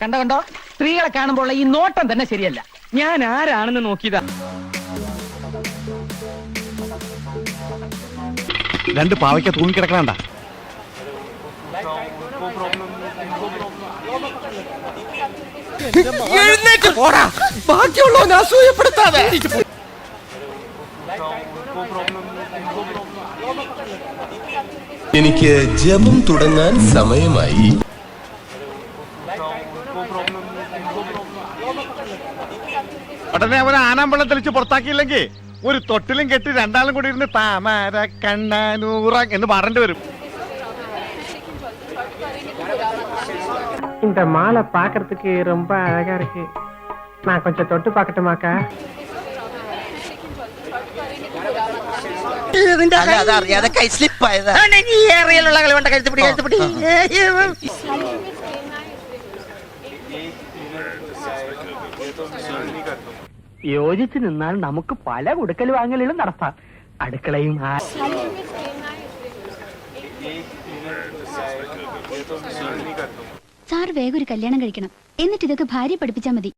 കണ്ടോ കണ്ടോ? സ്ത്രീകളെ കാണുമ്പോൾ ഈ നോട്ടം തന്നെ ശരിയല്ല. ഞാൻ ആരാണെന്ന് നോക്കിയതാ. രണ്ട് പാവയ്ക്ക തൂങ്ങിക്കിടക്കണണ്ട എഴുന്നേറ്റ് പോടാ. ബാക്കിയുള്ളവനെ അസൂയപ്പെടുത്താതെ. എനിക്ക് ജപം തുടങ്ങാൻ സമയമായി ഉടനെ അവനെ ആനാമ്പള്ളം തെളിച്ച് പുറത്താക്കിയില്ലെങ്കിൽ ഒരു തൊട്ടിലും കെട്ടി രണ്ടാളും കൂടി ഇരുന്ന് താമര കണ്ണാനൂറ എന്ന് പാടേണ്ടി വരും இந்த மாலை பார்க்கறதுக்கு ரொம்ப அழகா இருக்கு நான் கொஞ்சம் தொட்டு பார்க்கட்டுமாக்கா അല്ല അതറിയാതെ കൈ സ്ലിപ്പായതാ. ഈ ഏറിയലുള്ള കളി കൊണ്ട് കഴുത്തുപിടി കഴുത്തുപിടി യോജിച്ച് നിന്നാൽ നമുക്ക് പല കൊടുക്കൽ വാങ്ങലുകളും നടത്താം. അടുക്കളയും സാർ വേഗം ഒരു കല്യാണം കഴിക്കണം. എന്നിട്ട് ഇതൊക്കെ ഭാര്യ പഠിപ്പിച്ചാൽ മതി.